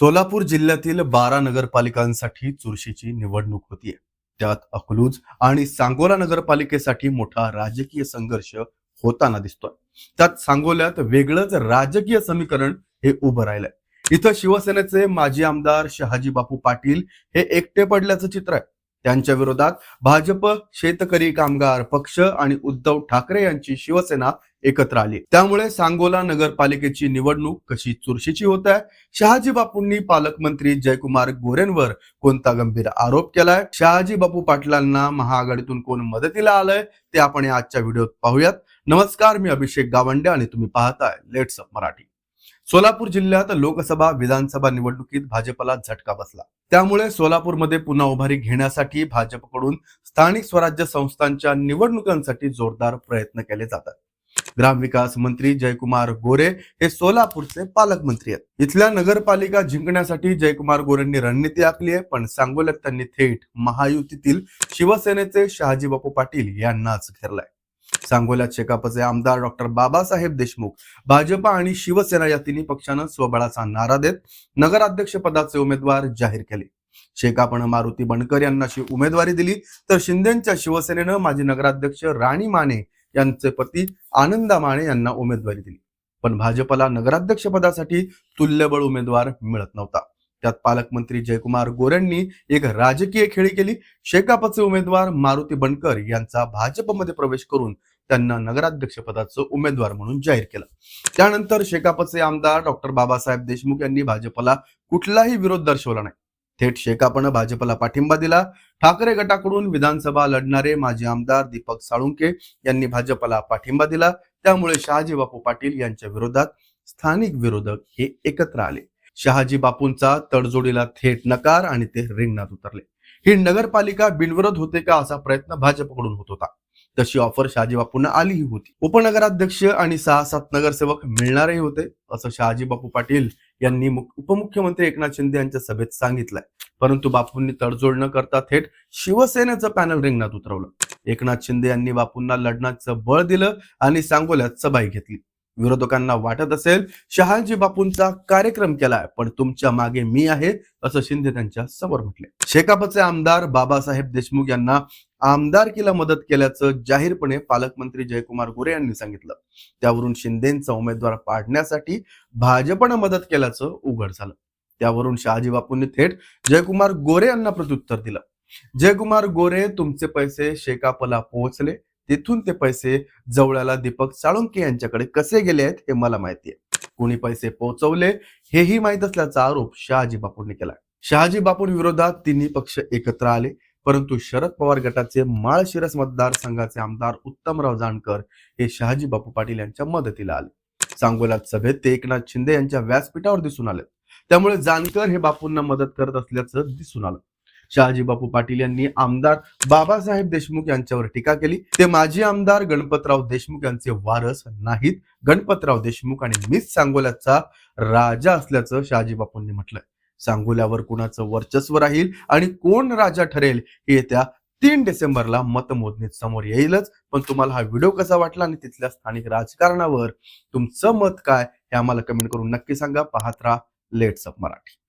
सोलापूर जिल्ह्यातील बारा नगरपालिकांसाठी चुरशीची निवडणूक होतीये. त्यात अकलूज आणि सांगोला नगरपालिकेसाठी मोठा राजकीय संघर्ष होताना दिसतोय. त्यात सांगोल्यात वेगळंच राजकीय समीकरण हे उभं राहिलंय. इथं शिवसेनेचे माजी आमदार शहाजी बापू पाटील हे एकटे पडल्याचं चित्र आहे. त्यांच्या विरोधात भाजप शेतकरी कामगार पक्ष आणि उद्धव ठाकरे यांची शिवसेना एकत्र आली. त्यामुळे सांगोला नगरपालिकेची निवडणूक कशी चुरशीची होत आहे? शहाजी बापूंनी पालकमंत्री जयकुमार गोरेंवर कोणता गंभीर आरोप केलाय? शहाजी बापू पाटलांना महाआघाडीतून कोण मदतीला आलंय? ते आपण या आजच्या व्हिडिओत पाहूयात. नमस्कार मी अभिषेक गावंडे आणि तुम्ही पाहताय लेट्स अप मराठी. सोलापूर जिल्ह्यात लोकसभा विधानसभा निवडणुकीत भाजपला झटका बसला. त्यामुळे सोलापूरमध्ये पुन्हा उभारी घेण्यासाठी भाजपकडून स्थानिक स्वराज्य संस्थांच्या निवडणुकांसाठी जोरदार प्रयत्न केले जातात. ग्रामविकास मंत्री जयकुमार गोरे हे सोलापूरचे पालकमंत्री आहेत. इथल्या नगरपालिका जिंकण्यासाठी जयकुमार गोरेंनी रणनीती आखली आहे पण सांगोल्यात त्यांनी थेट महायुतीतील शिवसेनेचे शहाजी बापू पाटील यांनाच घेरलाय. सांगोल्यात शेकापचे आमदार डॉक्टर बाबासाहेब देशमुख भाजप आणि शिवसेना या तिन्ही पक्षानं स्वबळाचा नारा देत नगराध्यक्ष पदाचे उमेदवार जाहीर केले. शेकापनं मारुती बनकर यांना उमेदवारी दिली तर शिंदेच्या शिवसेनेनं माजी नगराध्यक्ष राणी माने यांचे पती आनंदा माने यांना उमेदवारी दिली. पण भाजपला नगराध्यक्ष पदासाठी तुल्यबळ उमेदवार मिळत नव्हता. त्यात पालकमंत्री जयकुमार गोऱ्यांनी एक राजकीय खेळी केली. शेकापचे उमेदवार मारुती बनकर यांचा भाजपमध्ये प्रवेश करून त्यांना नगराध्यक्ष पदाचं उमेदवार म्हणून जाहीर केलं. त्यानंतर शेकापचे आमदार डॉक्टर बाबासाहेब देशमुख यांनी भाजपला कुठलाही विरोध दर्शवला नाही. थेट शेकापनं भाजपला पाठिंबा दिला. ठाकरे गटाकडून विधानसभा लढणारे माजी आमदार दीपक साळुंके यांनी भाजपला पाठिंबा दिला. त्यामुळे शहाजी बापू पाटील यांच्या विरोधात स्थानिक विरोधक हे एकत्र आले. शहाजी बापूंचा तडजोडीला थेट नकार आणि ते रिंगणात उतरले. ही नगरपालिका बिनविरोध होते का असा प्रयत्न भाजपकडून होत होता. तशी ऑफर शहाजी बापूंना आलीही होती. उपनगराध्यक्ष आणि सहा सात नगरसेवक मिळणारही होते असं शहाजी बापू पाटील यांनी उपमुख्यमंत्री एकनाथ शिंदे यांच्या सभेत सांगितलंय. परंतु बापूंनी तडजोड न करता थेट शिवसेनेचं पॅनल रिंगणात उतरवलं. एकनाथ शिंदे यांनी बापूंना लढण्याचं बळ दिलं आणि सांगोल्यात सभाही घेतली. विरोधकांना वाटत असेल शहाजी बापूंचा कार्यक्रम केलाय पण तुमच्या मागे मी आहे असं शिंदे त्यांच्यासमोर म्हटले. शेकापचे आमदार बाबासाहेब देशमुख यांना आमदारकीला मदत केल्याचं जाहीरपणे पालकमंत्री जयकुमार गोरे यांनी सांगितलं. त्यावरून शिंदेचा उमेदवार पाडण्यासाठी भाजपनं मदत केल्याचं उघड झालं. त्यावरून शहाजी बापूंनी थेट जयकुमार गोरे यांना प्रत्युत्तर दिलं. जयकुमार गोरे तुमचे पैसे शेकापला पोहोचले. तेथून ते पैसे जवळ्याला दीपक साळुंके यांच्याकडे कसे गेले आहेत हे मला माहिती आहे. कोणी पैसे पोहोचवले हेही माहीत असल्याचा आरोप शहाजी बापूंनी केला. शहाजी बापूंविरोधात तिन्ही पक्ष एकत्र आले परंतु शरद पवार गटाचे माळशिरस मतदारसंघाचे आमदार उत्तमराव जानकर हे शहाजी बापू पाटील यांच्या मदतीला आले. सांगोला सभेत ते एकनाथ शिंदे यांच्या व्यासपीठावर दिसून आले त्यामुळे जानकर हे बापूंना मदत करत असल्याचं दिसून आलं. शहाजी बापू पाटील यांनी आमदार बाबासाहेब देशमुख यांच्यावर टीका केली. ते माजी आमदार गणपतराव देशमुख यांचे वारस नाहीत. गणपतराव देशमुख आणि मीच सांगोल्याचा राजा असल्याचं शहाजी बापूंनी म्हटलंय. सांगोल्यावर कुणाचं वर्चस्व राहील आणि कोण राजा ठरेल हे येत्या तीन डिसेंबरला मतमोजणीत समोर येईलच. पण तुम्हाला हा व्हिडिओ कसा वाटला आणि तिथल्या स्थानिक राजकारणावर तुमचं मत काय हे आम्हाला कमेंट करून नक्की सांगा. पाहत राहा लेट्स अप मराठी.